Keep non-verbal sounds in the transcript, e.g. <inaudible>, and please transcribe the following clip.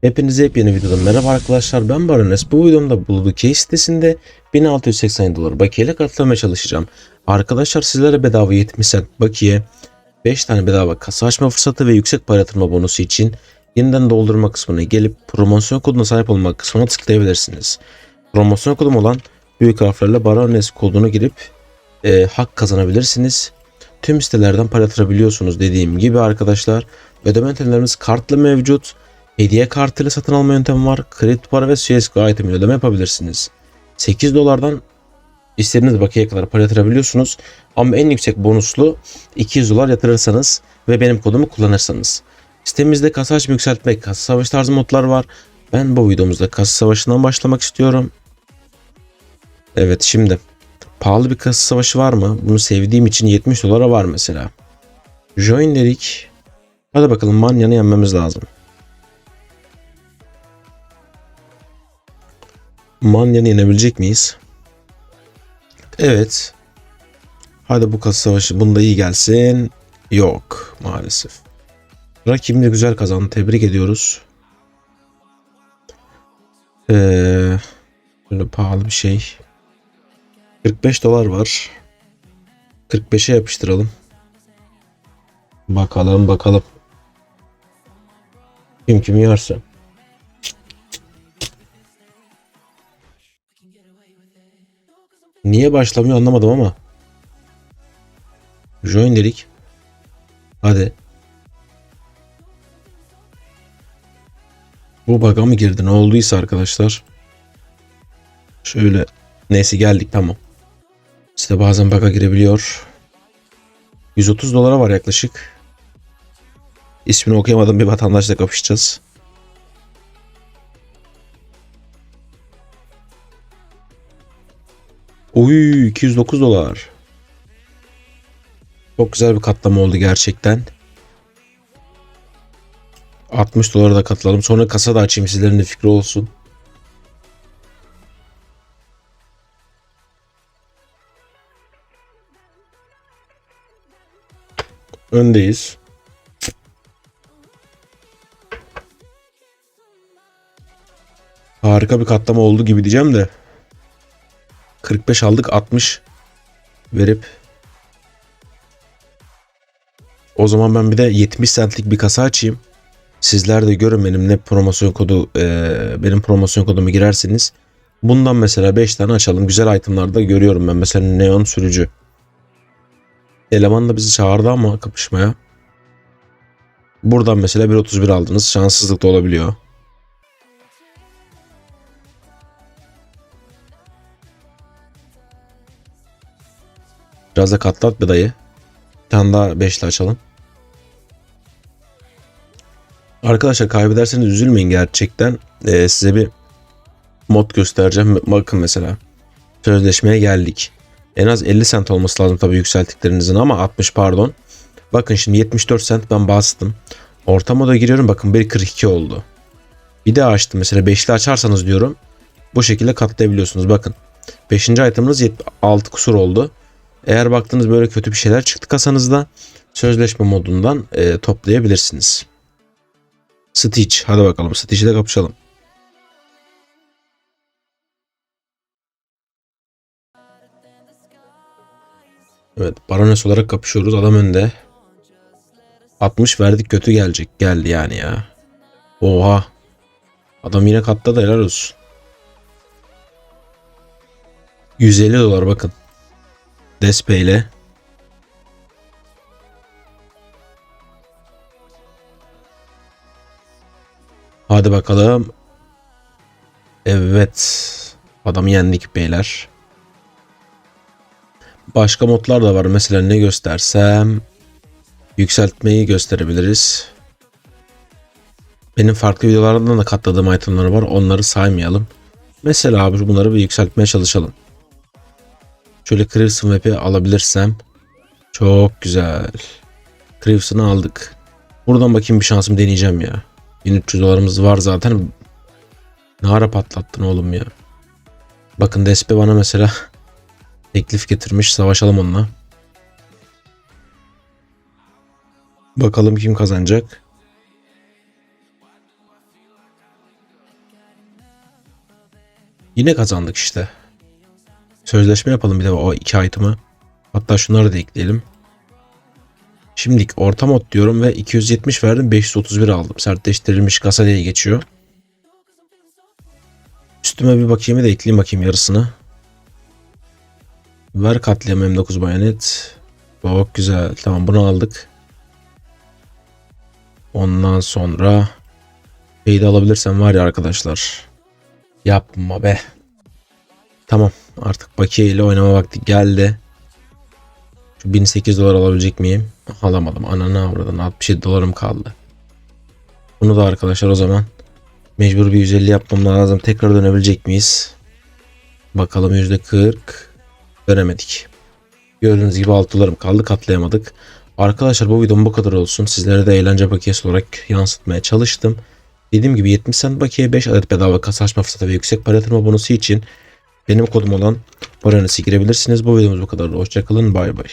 Hepinize yepyeni videodan merhaba arkadaşlar ben Barones. Bu videomda Buldu Case sitesinde 1680 dolar bakiyeyle katılmaya çalışacağım. Arkadaşlar sizlere bedava 70 cent bakiye, 5 tane bedava kasa açma fırsatı ve yüksek para yatırma bonusu için yeniden doldurma kısmına gelip promosyon koduna sahip olmak kısmına tıklayabilirsiniz. Promosyon kodum olan büyük harflerle Barones kodunu girip e, hak kazanabilirsiniz. Tüm sitelerden para yatırabiliyorsunuz dediğim gibi arkadaşlar. Ödeme yöntemlerimiz kartla mevcut. Hediye kartıyla satın alma yöntemi var. Kredi para ve CSGO itemiyle ödeme yapabilirsiniz. 8 dolardan istediğiniz bakiyeye kadar para yatırabiliyorsunuz. Ama en yüksek bonuslu 200 dolar yatırırsanız ve benim kodumu kullanırsanız. Sitemizde kasa açma yükseltmek, kasa savaş tarzı modlar var. Ben bu videomuzda kasa savaşından başlamak istiyorum. Evet şimdi pahalı bir kasa savaşı var mı? Bunu sevdiğim için 70 dolara var mesela. Join dedik. Hadi bakalım Manya'nı yenmemiz lazım. Manya'nı yenebilecek miyiz? Evet. Hadi bu kasa savaşı bunda iyi gelsin. Yok maalesef. Rakibimiz güzel kazandı. Tebrik ediyoruz. Ee, böyle pahalı bir şey. 45 dolar var. 45'e yapıştıralım. Bakalım bakalım. Kim kimi yerse. Niye başlamıyor anlamadım ama. Join dedik. Hadi. Bu bug'a mı girdi ne olduysa arkadaşlar. Şöyle. Neyse geldik tamam. İşte bazen bug'a girebiliyor. 130 dolara var yaklaşık. İsmini okuyamadığım bir vatandaşla kapışacağız. Oy 209 dolar. Çok güzel bir katlama oldu gerçekten. 60 dolara da katılalım. Sonra kasa da açayım sizlerin de fikri olsun. Öndeyiz. Harika bir katlama oldu gibi diyeceğim de. 45 aldık 60 verip o zaman ben bir de 70 centlik bir kasa açayım. Sizler de görün benim ne promosyon kodu e, benim promosyon kodumu girerseniz. Bundan mesela 5 tane açalım. Güzel itemlarda görüyorum ben. Mesela neon sürücü. Eleman da bizi çağırdı ama kapışmaya. Buradan mesela 1.31 aldınız. Şanssızlık da olabiliyor. Biraz da katlat bir dayı. Bir tane daha beşli açalım. Arkadaşlar kaybederseniz üzülmeyin gerçekten. Ee, size bir mod göstereceğim. Bakın mesela. Sözleşmeye geldik. En az 50 cent olması lazım tabii yükselttiklerinizin ama 60 pardon. Bakın şimdi 74 cent ben bastım. Orta moda giriyorum bakın 1.42 oldu. Bir daha açtım mesela 5'li açarsanız diyorum. Bu şekilde katlayabiliyorsunuz bakın. 5. iteminiz 6 kusur oldu. Eğer baktınız böyle kötü bir şeyler çıktı kasanızda sözleşme modundan e, toplayabilirsiniz. Stitch. Hadi bakalım Stitch'le de kapışalım. Evet Barones olarak kapışıyoruz. Adam önde. 60 verdik kötü gelecek. Geldi yani ya. Oha. Adam yine katladı helal olsun. 150 dolar bakın. Despe ile. Hadi bakalım. Evet. Adamı yendik beyler. Başka modlar da var. Mesela ne göstersem yükseltmeyi gösterebiliriz. Benim farklı videolardan da katladığım itemler var. Onları saymayalım. Mesela abi bunları bir yükseltmeye çalışalım. Şöyle Crimson Web'i alabilirsem. Çok güzel. Crimson'ı aldık. Buradan bakayım bir şansımı deneyeceğim ya. 1300 dolarımız var zaten. Ne ara patlattın oğlum ya. Bakın DSP bana mesela <laughs> teklif getirmiş. Savaşalım onunla. Bakalım kim kazanacak. Yine kazandık işte. Sözleşme yapalım bir de o iki item'ı. Hatta şunları da ekleyelim. Şimdilik orta mod diyorum ve 270 verdim 531 aldım. Sertleştirilmiş kasa diye geçiyor. Üstüme bir bakayım da ekleyeyim bakayım yarısını. Ver katliam M9 bayonet. Çok güzel. Tamam bunu aldık. Ondan sonra şeyi de alabilirsem var ya arkadaşlar. Yapma be. Tamam artık bakiye ile oynama vakti geldi. Şu 1800 dolar alabilecek miyim? Alamadım. Ananı avradan 67 dolarım kaldı. Bunu da arkadaşlar o zaman mecbur bir 150 yapmam lazım. Tekrar dönebilecek miyiz? Bakalım %40 dönemedik. Gördüğünüz gibi 6 dolarım kaldı katlayamadık. Arkadaşlar bu videom bu kadar olsun. Sizlere de eğlence bakiyesi olarak yansıtmaya çalıştım. Dediğim gibi 70 cent bakiye 5 adet bedava kasa açma fırsatı ve yüksek para yatırma bonusu için benim kodum olan Baranesi girebilirsiniz. Bu videomuz bu kadar. Hoşçakalın. Bay bay.